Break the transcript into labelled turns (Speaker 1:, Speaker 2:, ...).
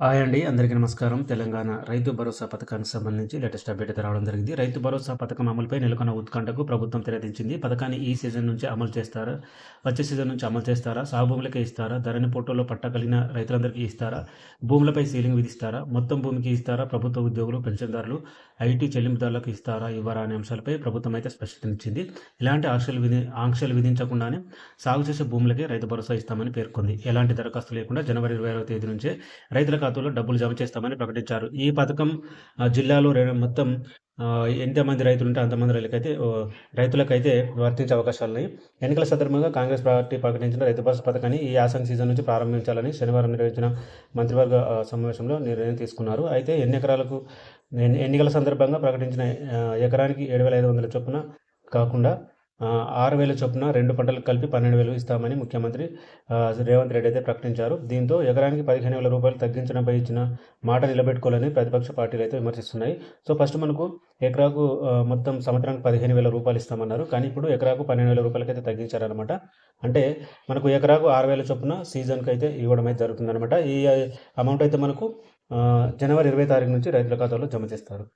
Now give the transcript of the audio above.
Speaker 1: Hi అండి అందరికీ నమస్కారం. తెలంగాణ రైతు భరోసా పథకానికి సంబంధించి లేటెస్ట్ అప్డేట్ రావడం జరిగింది. రైతు భరోసా పథకం అమలుపై నెలకొన్న ఉత్కంఠకు ప్రభుత్వం తెరదించింది. పథకాన్ని ఈ సీజన్ నుంచి అమలు చేస్తారా? వచ్చే సీజన్ నుంచి అమలు చేస్తారా? సాగు భూములకే ఇస్తారా? ధరణి పోర్టల్లో పట్టగలిగిన రైతులందరికీ ఇస్తారా? భూములపై సీలింగ్ విధిస్తారా? మొత్తం భూమికి ఇస్తారా? ప్రభుత్వ ఉద్యోగులు పెన్షన్దారులు ఐటీ చెల్లింపుదారులకు ఇస్తారా? ఇవ్వరా అనే అంశాలపై ప్రభుత్వం అయితే స్పష్టతనిచ్చింది ఇలాంటి ఆంక్షలు విధి ఆంక్షలు విధించకుండానే సాగు చేసే భూములకే రైతు భరోసా ఇస్తామని పేర్కొంది. ఎలాంటి దరఖాస్తు లేకుండా జనవరి ఇరవై తేదీ నుంచే రైతులకు ఖాతాలో డబ్బులు జమ చేస్తామని ప్రకటించారు. ఈ పథకం జిల్లాలో మొత్తం ఎంతమంది రైతులు ఉంటే అంతమంది రైతులకైతే రైతులకైతే వర్తించే అవకాశాలు ఉన్నాయి. ఎన్నికల సందర్భంగా కాంగ్రెస్ పార్టీ ప్రకటించిన రైతు భరోసా పథకాన్ని ఈ యాసంగి సీజన్ నుంచి ప్రారంభించాలని శనివారం నిర్వహించిన మంత్రివర్గ సమావేశంలో నిర్ణయం తీసుకున్నారు. అయితే ఎన్ని ఎకరాలకు ఎన్ని- ఎన్నికల సందర్భంగా ప్రకటించిన ఎకరానికి ఏడు వేల ఐదు వందల చొప్పున కాకుండా ఆరు వేల చొప్పున రెండు పంటలకు కలిపి పన్నెండు వేలు ఇస్తామని ముఖ్యమంత్రి రేవంత్ రెడ్డి అయితే ప్రకటించారు. దీంతో ఎకరానికి పదిహేను వేల రూపాయలు తగ్గించడంపై ఇచ్చిన మాట నిలబెట్టుకోవాలని ప్రతిపక్ష పార్టీలు అయితే విమర్శిస్తున్నాయి. సో ఫస్ట్ మనకు ఎకరాకు మొత్తం సంవత్సరానికి పదిహేను వేల రూపాయలు ఇస్తామన్నారు. కానీ ఇప్పుడు ఎకరాకు పన్నెండు వేల రూపాయలకి అయితే తగ్గించారనమాట అంటే మనకు ఎకరాకు ఆరు వేల చొప్పున సీజన్కి అయితే ఇవ్వడం అయితే జరుగుతుందన్నమాట. ఈ అమౌంట్ అయితే మనకు జనవరి ఇరవై తారీఖు నుంచి రైతుల ఖాతాలో జమ చేస్తారు.